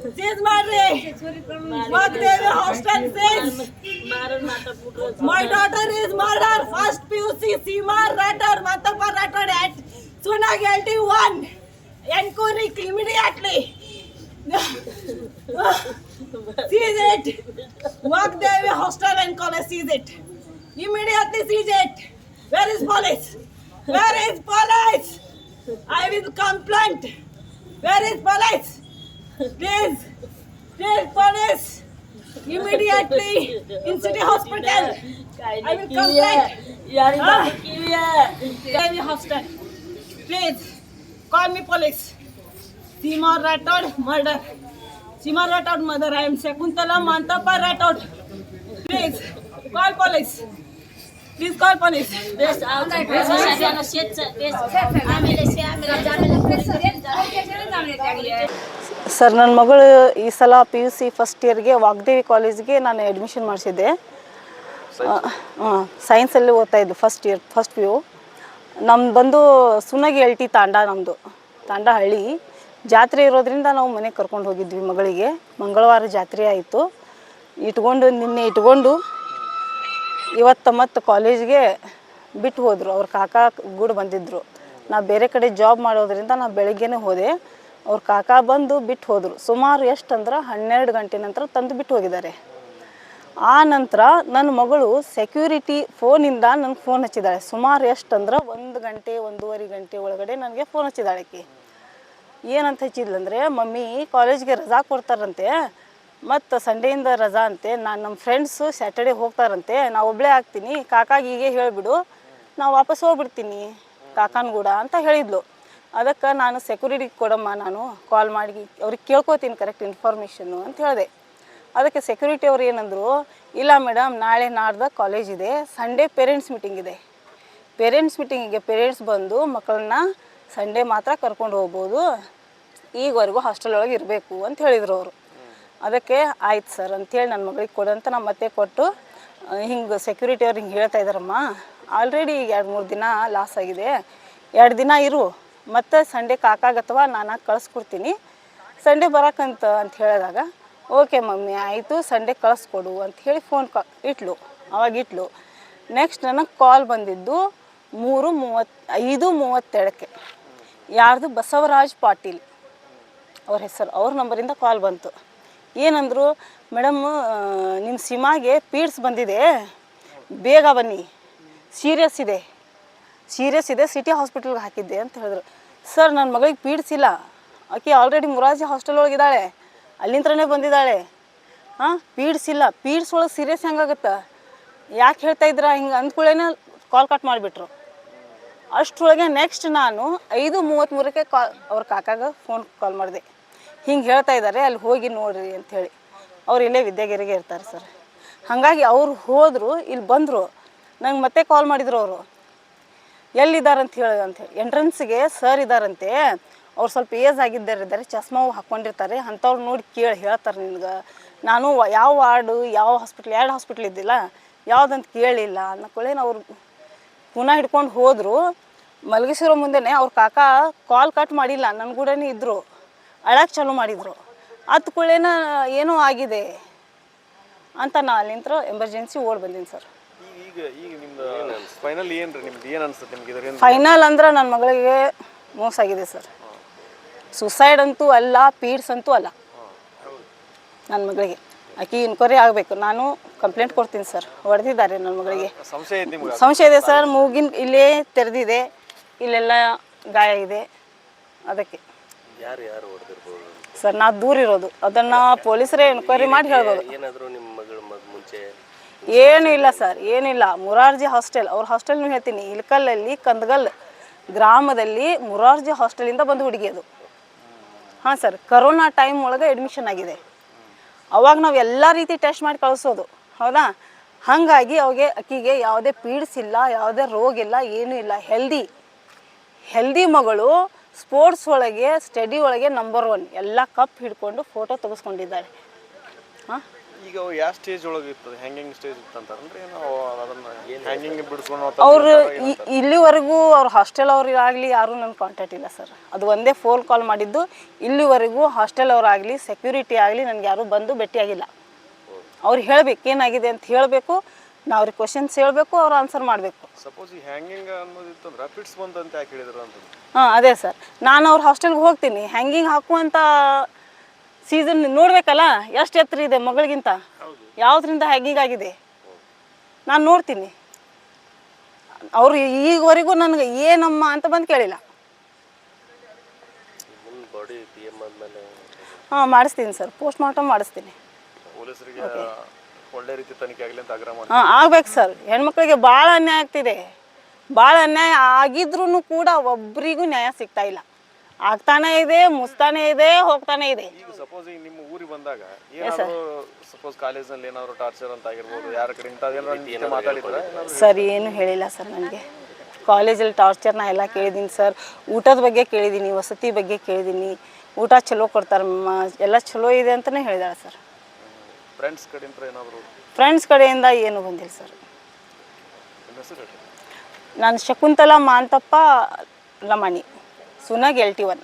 Says मार रे what they were my daughter is murder first PUC Seema Ratter Matapa Ratter at Suna guilty one inquiry immediately seize it what they were hostile and college seize it immediately seize it where is police where is police I will complain where is police please please police immediately in city hospital I will complaint यार की है hospital please call me police Seema Rathod murder Seema Rathod mother I am Shakuntala Manthappa Rathod please call police please call police आम्ही sir ನನ್ನ ಮಗಳು ಈ ಸಲ P U C first ಇಯರ್ಗೆ ವಾಗ್ದೇವಿ ಕಾಲೇಜ್ಗೆ ನಾನು ಅಡ್ಮಿಷನ್ ಮಾಡಿಸಿದ್ದೆ. ಸೈನ್ಸಲ್ಲಿ ಓದ್ತಾ ಇದ್ದು first year first P U ನಮ್ದು ಬಂದು ಸುನಗಿ ಎಲ್ಟಿ ತಾಂಡ ನಮ್ಮದು ತಾಂಡ ಹಳ್ಳಿ ಜಾತ್ರೆ ಇರೋದ್ರಿಂದ ನಾವು ಮನೆಗೆ ಕರ್ಕೊಂಡು ಹೋಗಿದ್ವಿ ಮಗಳಿಗೆ. ಮಂಗಳವಾರ ಜಾತ್ರೆ ಆಯಿತು. ಇಟ್ಕೊಂಡು ನಿನ್ನೆ ಇಟ್ಕೊಂಡು ಇವತ್ತು ಮತ್ತು ಕಾಲೇಜ್ಗೆ ಬಿಟ್ಟು ಹೋದರು. ಅವ್ರ ಕಾಕ ಗೂಡು ಬಂದಿದ್ದರು ನಾ ಬೇರೆ ಕಡೆ ಜಾಬ್ ಮಾಡೋದ್ರಿಂದ ನಾ ಬೆಳಗ್ಗೆನೇ ಹೋದೆ. ಅವ್ರ ಕಾಕ ಬಂದು ಬಿಟ್ಟು ಹೋದರು. ಸುಮಾರು ಎಷ್ಟು ಅಂದ್ರೆ ಹನ್ನೆರಡು ಗಂಟೆ ನಂತರ ತಂದು ಬಿಟ್ಟು ಹೋಗಿದ್ದಾರೆ. ಆ ನಂತರ ನನ್ನ ಮಗಳು ಸೆಕ್ಯೂರಿಟಿ ಫೋನಿಂದ ನನಗೆ ಫೋನ್ ಹಚ್ಚಿದ್ದಾಳೆ ಸುಮಾರು ಎಷ್ಟು ಅಂದ್ರೆ ಒಂದು ಗಂಟೆ, ಒಂದೂವರೆ ಗಂಟೆ ಒಳಗಡೆ ನನಗೆ ಫೋನ್ ಹಚ್ಚಿದ್ದಾಳೆ ಆಕೆ. ಏನಂತ ಹಚ್ಚಿದ್ಲಂದ್ರೆ, ಮಮ್ಮಿ ಕಾಲೇಜ್ಗೆ ರಜಾ ಕೊಡ್ತಾರಂತೆ. ಮತ್ತು ಸಂಡೇಯಿಂದ ರಜಾ ಅಂತೆ. ನಾನು ನಮ್ಮ ಫ್ರೆಂಡ್ಸು ಸ್ಯಾಟರ್ಡೆ ಹೋಗ್ತಾರಂತೆ. ನಾ ಒಬ್ಬಳೇ ಆಗ್ತೀನಿ. ಕಾಕಾಗ ಹೀಗೆ ಹೇಳಿಬಿಡು. ನಾವು ವಾಪಸ್ ಹೋಗ್ಬಿಡ್ತೀನಿ. ಕಾಕನ ಕೂಡ ಅಂತ ಹೇಳಿದ್ಲು. ಅದಕ್ಕೆ ನಾನು ಸೆಕ್ಯೂರಿಟಿ ಕೊಡಮ್ಮ ನಾನು ಕಾಲ್ ಮಾಡಿ, ಅವ್ರಿಗೆ ಕೇಳ್ಕೊತೀನಿ ಕರೆಕ್ಟ್ ಇನ್ಫಾರ್ಮೇಷನ್ನು ಅಂತ ಹೇಳಿದೆ. ಅದಕ್ಕೆ ಸೆಕ್ಯೂರಿಟಿ ಅವ್ರು ಏನಂದರು, ಇಲ್ಲ ಮೇಡಮ್ ನಾಳೆ ನಾಡ್ದ ಕಾಲೇಜ್ ಇದೆ ಸಂಡೇ ಪೇರೆಂಟ್ಸ್ ಮೀಟಿಂಗ್ ಇದೆ. ಪೇರೆಂಟ್ಸ್ ಮೀಟಿಂಗಿಗೆ ಪೇರೆಂಟ್ಸ್ ಬಂದು ಮಕ್ಕಳನ್ನ ಸಂಡೇ ಮಾತ್ರ ಕರ್ಕೊಂಡು ಹೋಗ್ಬೋದು. ಈಗವರೆಗೂ ಹಾಸ್ಟೆಲ್ ಒಳಗೆ ಇರಬೇಕು ಅಂತ ಹೇಳಿದರು ಅವರು. ಅದಕ್ಕೆ ಆಯ್ತು ಸರ್ ಅಂಥೇಳಿ ನನ್ನ ಮಗಳಿಗೆ ಕೊಡು ಅಂತ ನಾನು ಮತ್ತೆ ಕೊಟ್ಟು ಹಿಂಗೆ ಸೆಕ್ಯೂರಿಟಿ ಅವ್ರು ಹಿಂಗೆ ಹೇಳ್ತಾ ಇದ್ದಾರಮ್ಮ ಆಲ್ರೆಡಿ ಈಗ ಎರಡು ಮೂರು ದಿನ ಲಾಸ್ ಆಗಿದೆ. ಎರಡು ದಿನ ಇರು. ಮತ್ತು ಸಂಡೇ ಕಾಕಾಗ ಅಥವಾ ನಾನು ಕಳಿಸ್ಕೊಡ್ತೀನಿ. ಸಂಡೇ ಬರಕಂತ ಅಂತ ಹೇಳಿದಾಗ, ಓಕೆ ಮಮ್ಮಿ, ಆಯಿತು, ಸಂಡೇ ಕಳಿಸ್ಕೊಡು ಅಂತ ಹೇಳಿ ಫೋನ್ ಕ ಇಟ್ಲು. ಅವಾಗ ಇಟ್ಲು. ನೆಕ್ಸ್ಟ್ ನನಗೆ ಕಾಲ್ ಬಂದಿದ್ದು ಮೂರು ಮೂವತ್ತು ಐದು ಮೂವತ್ತೆರಡಕ್ಕೆ ಯಾರ್ದು ಬಸವರಾಜ್ ಪಾಟೀಲ್ ಅವ್ರ ಹೆಸರು, ಅವ್ರ ನಂಬರಿಂದ ಕಾಲ್ ಬಂತು. ಏನಂದರು ಮೇಡಮ್ ನಿಮ್ಮ ಸಿಮಾಗೆ ಪೀಡ್ಸ್ ಬಂದಿದೆ. ಬೇಗ ಬನ್ನಿ. ಸೀರಿಯಸ್ ಇದೆ. ಸೀರಿಯಸ್ ಇದೆ, ಸಿಟಿ ಹಾಸ್ಪಿಟಲ್ಗೆ ಹಾಕಿದ್ದೆ ಅಂತ ಹೇಳಿದ್ರು. ಸರ್ ನನ್ನ ಮಗಳಿಗೆ ಪೀಡಿಸಿಲ್ಲ. ಆಕೆ ಆಲ್ರೆಡಿ ಮುರಾಜಿ ಹಾಸ್ಟೆಲ್ ಒಳಗಿದ್ದಾಳೆ ಅಲ್ಲಿಂತ್ರನೇ ಬಂದಿದ್ದಾಳೆ. ಹಾಂ, ಪೀಡಿಸಿಲ್ಲ. ಇಲ್ಲ ಪೀಡ್ಸ್ ಒಳಗೆ ಸೀರಿಯಸ್ ಹೆಂಗಾಗತ್ತೆ? ಯಾಕೆ ಹೇಳ್ತಾ ಇದ್ದೀರಾ? ಹಿಂಗೆ ಅಂದ್ಕೊಳ್ಳೇನೆ ಕಾಲ್ ಕಟ್ ಮಾಡಿಬಿಟ್ರು. ಅಷ್ಟರೊಳಗೆ ನೆಕ್ಸ್ಟ್ ನಾನು ಐದು ಮೂವತ್ತ್ಮೂರಕ್ಕೆ ಕಾಲ್ ಅವ್ರ ಕಾಕಾಗ ಫೋನ್ ಕಾಲ್ ಮಾಡಿದೆ. ಹಿಂಗೆ ಹೇಳ್ತಾ ಇದ್ದಾರೆ ಅಲ್ಲಿ ಹೋಗಿ ನೋಡ್ರಿ ಅಂಥೇಳಿ ಅವ್ರು ಇಲ್ಲೇ ವಿದ್ಯಾಗಿರಿಗೆ ಇರ್ತಾರೆ ಸರ್. ಹಾಗಾಗಿ ಅವ್ರು ಹೋದರು, ಇಲ್ಲಿ ಬಂದರು. ನಂಗೆ ಮತ್ತೆ ಕಾಲ್ ಮಾಡಿದರು ಅವರು. ಎಲ್ಲಿದ್ದಾರೆ ಅಂತ ಹೇಳಿ ಅಂಥೇಳಿ ಎಂಟ್ರೆನ್ಸ್ಗೆ ಸರ್ ಇದ್ದಾರಂತೆ ಅವ್ರು ಸ್ವಲ್ಪ ಏಜ್ ಆಗಿದ್ದಾರೆ ಇದ್ದಾರೆ ಚಸ್ಮಾವು ಹಾಕ್ಕೊಂಡಿರ್ತಾರೆ, ಅಂಥವ್ರು ನೋಡಿ ಕೇಳಿ ಹೇಳ್ತಾರೆ ನಿನ್ಗೆ. ನಾನು ಯಾವ ವಾರ್ಡು, ಯಾವ ಹಾಸ್ಪಿಟ್ಲ್ ಎರಡು ಹಾಸ್ಪಿಟ್ಲ್ ಇದ್ದಿಲ್ಲ, ಯಾವುದಂತ ಕೇಳಿಲ್ಲ. ಅನ್ನಕೊಳ್ಳೇನು ಅವ್ರು ಪುನಃ ಹಿಡ್ಕೊಂಡು ಹೋದರು. ಮಲಗಿಸಿರೋ ಮುಂದೆನೇ ಅವ್ರ ಕಾಕ ಕಾಲ್ ಕಟ್ ಮಾಡಿಲ್ಲ ನನ್ನ ಕೂಡನೇ ಇದ್ದರು ಅಳಕ್ಕೆ ಚಾಲೂ ಮಾಡಿದರು. ಹತ್ತು ಏನೋ ಆಗಿದೆ ಅಂತ ನಾ ಅಲ್ಲಿಂತ್ರ ಎಮರ್ಜೆನ್ಸಿ ಓಡ್ ಬಂದೀನಿ ಸರ್ ಈಗ ಈಗ ನಿಮ್ದು ಫೈನಲ್ ಏನ್ರಿ? ನಿಮ್ದು ಏನ್ ಅನ್ಸುತ್ತೆ ನಿಮ್ಗೆ ಇದ್ರಿಂದ ಫೈನಲ್ ಅಂದ್ರೆ ನನ್ನ ಮಗಳಿಗೆ ಮೋಸ ಆಗಿದೆ ಸರ್. ಸುಸೈಡ್ ಅಂತೂ ಅಲ್ಲ ಪೀಡ್ಸ್ ಅಂತೂ ಅಲ್ಲ. ನನ್ನ ಮಗಳಿಗೆ. ಆಕೆ ಇನ್ಕ್ವೈರಿ ಆಗಬೇಕು. ನಾನು ಕಂಪ್ಲೇಂಟ್ ಕೊಡ್ತೀನಿ ಸರ್. ಹೊಡೆದಿದ್ದಾರೆ ನನ್ನ ಮಗಳಿಗೆ. ಸಂಶಯ ಐತಿ ನಿಮ್ಗೆ? ಸಂಶಯ ಇದೆ ಸರ್. ಮೂಗಿನ ಇಲ್ಲೇ ತೆರೆದಿದೆ. ಇಲ್ಲೆಲ್ಲ ಗಾಯ ಇದೆ. ಅದಕ್ಕೆ. ಯಾರು ಯಾರು ಹೊಡೆದಿರ್ಬೋದು ಸರ್ ನಾ ದೂರ ಇರೋದು. ಅದನ್ನು ಪೊಲೀಸರೇ ಎನ್ಕ್ವೈರಿ ಮಾಡಿ ಹೇಳ್ಬೋದು. ಏನಾದರೂ ನಿಮ್ಮ ಏನೂ ಇಲ್ಲ ಸರ್, ಏನಿಲ್ಲ. ಮುರಾರ್ಜಿ ಹಾಸ್ಟೆಲ್, ಅವ್ರ ನೀವು ಹೇಳ್ತೀನಿ. ಇಲ್ಕಲ್ಲಲ್ಲಿ ಕಂದಗಲ್ ಗ್ರಾಮದಲ್ಲಿ ಮುರಾರ್ಜಿ ಹಾಸ್ಟೆಲಿಂದ ಬಂದು ಹುಡುಗಿ ಅದು. ಹಾಂ ಸರ್, ಕರೋನಾ ಟೈಮ್ ಒಳಗೆ ಅಡ್ಮಿಷನ್ ಆಗಿದೆ. ಅವಾಗ ನಾವು ಎಲ್ಲ ರೀತಿ ಟೆಸ್ಟ್ ಮಾಡಿ ಕಳಿಸೋದು. ಹೌದಾ? ಹಾಗಾಗಿ ಅವಗೆ ಅಕ್ಕಿಗೆ ಯಾವುದೇ ಪೀಡ್ಸ್ ಇಲ್ಲ, ಯಾವುದೇ ರೋಗ ಇಲ್ಲ, ಏನೂ ಇಲ್ಲ. ಹೆಲ್ದಿ ಹೆಲ್ದಿ ಮಗಳು ಸ್ಪೋರ್ಟ್ಸ್ ಒಳಗೆ ಸ್ಟಡಿ ಒಳಗೆ ನಂಬರ್ ಒನ್ ಎಲ್ಲ ಕಪ್ ಹಿಡ್ಕೊಂಡು ಫೋಟೋ ತೆಗೆಸ್ಕೊಂಡಿದ್ದಾಳೆ. ಹಾಂ? ಈಗ ಅವು ಯಾವ ಸ್ಟೇಜ್ ಒಳಗೆ ಇರ್ತದೆ? ಹ್ಯಾಂಗಿಂಗ್ ಸ್ಟೇಜ್ ಇತ್ತಂತಾರೆ ಅಂದ್ರೆ ಏನು ಅದನ್ನ ಹ್ಯಾಂಗಿಂಗ್ ಬಿಡಿಸ್ಕೊಂಡು ಅವರು ಇಲ್ಲಿವರೆಗೂ ಅವ್ರ ಹಾಸ್ಟೆಲ್ ಅವರಿಗಾಗಲಿ ಯಾರು ನನ್ನ ಕಾಂಟ್ಯಾಕ್ಟ್ ಇಲ್ಲ ಸರ್ ಅದು ಒಂದೇ ಫೋನ್ ಕಾಲ್ ಮಾಡಿದ್ದು. ಇಲ್ಲಿವರೆಗೂ ಹಾಸ್ಟೆಲ್ ಅವರಾಗಲಿ ಸೆಕ್ಯೂರಿಟಿ ಆಗಲಿ ನನಗೆ ಯಾರೂ ಬಂದು ಭೇಟಿಯಾಗಿಲ್ಲ. ಅವ್ರು ಹೇಳಬೇಕು ಏನಾಗಿದೆ ಅಂತ ಹೇಳಬೇಕು. ನಾವು ಅವ್ರಿಗೆ ಕ್ವಶನ್ಸ್ ಹೇಳಬೇಕು ಅವ್ರು ಆನ್ಸರ್ ಮಾಡಬೇಕು. ಸಪೋಸ್ ಈ ಹ್ಯಾಂಗಿಂಗ್ ಅನ್ನೋದಿತ್ತಂದ್ರೆ ಫಿಟ್ಸ್ ಬಂದಂತ ಯಾಕೆ ಹೇಳಿದ್ರು ಅಂತ. ಹಾಂ ಅದೇ ಸರ್ ನಾನು ಅವ್ರ ಹಾಸ್ಟೆಲ್ಗೆ ಹೋಗ್ತೀನಿ. ಹ್ಯಾಂಗಿಂಗ್ ಹಾಕುವಂಥ ಸೀಸನ್ ನೋಡಬೇಕಲ್ಲ ಎಷ್ಟು ಎತ್ತರ ಇದೆ ಮಗಳಿಗಿಂತ? ಯಾವ್ದ್ರಿಂದ ಹ್ಯಾಗಿಂಗಾಗಿದೆ ನಾನು ನೋಡ್ತೀನಿ. ಅವರು ಈಗವರೆಗೂ ನನಗೆ ಏನಮ್ಮ ಅಂತ ಬಂದು ಕೇಳಿಲ್ಲ. ಹಾಂ ಮಾಡಿಸ್ತೀನಿ ಸರ್ ಪೋಸ್ಟ್ ಮಾರ್ಟಮ್ ಮಾಡಿಸ್ತೀನಿ. ಹಾಂ ಆಗ್ಬೇಕು ಸರ್ ಹೆಣ್ಮಕ್ಳಿಗೆ ಭಾಳ ಅನ್ಯಾಯ ಆಗ್ತಿದೆ. ಭಾಳ ಅನ್ಯಾಯ ಆಗಿದ್ರೂ ಕೂಡ ಒಬ್ರಿಗೂ ನ್ಯಾಯ ಸಿಗ್ತಾ ಇಲ್ಲ. ಆಗ್ತಾನೆ ಇದೆ ಮುಸ್ತಾನೆ ಇದೆ ಹೋಗ್ತಾನೆ ಇದೆ. ಸಪೋಸ್ ಈಗ ನಿಮ್ಮ ಊರಿಗೆ ಬಂದಾಗ ಏನಾದ್ರು ಸಪೋಸ್ ಕಾಲೇಜಲ್ಲಿ ಏನಾದ್ರು ಟಾರ್ಚರ್ ಅಂತ ಆಗಿರ್ಬೋದು ಯಾರ ಕಡೆ ಇಂಥದ್ದು ಏನಾದ್ರು ನಿಮ್ ಜೊತೆ ಮಾತಾಡಿದ್ರೆ? ಸರ್ ಏನು ಹೇಳಿಲ್ಲ ಸರ್ ನನಗೆ. ಕಾಲೇಜಲ್ಲಿ ಟಾರ್ಚರ್ನ ಎಲ್ಲ ಕೇಳಿದ್ದೀನಿ ಸರ್ ಊಟದ ಬಗ್ಗೆ ಕೇಳಿದ್ದೀನಿ ವಸತಿ ಬಗ್ಗೆ ಕೇಳಿದ್ದೀನಿ ಊಟ ಚಲೋ ಕೊಡ್ತಾರೆ ಮ ಎಲ್ಲ ಚಲೋ ಇದೆ ಅಂತಲೇ ಹೇಳಿದಾಳೆ ಸರ್ ಫ್ರೆಂಡ್ಸ್ ಕಡೆಯಿಂದ ಏನಾದರೂ? ಫ್ರೆಂಡ್ಸ್ ಕಡೆಯಿಂದ ಏನು ಬಂದಿಲ್ಲ ಸರ್ ನಾನು Shakuntala Manthappa Lamani. Sunag L T one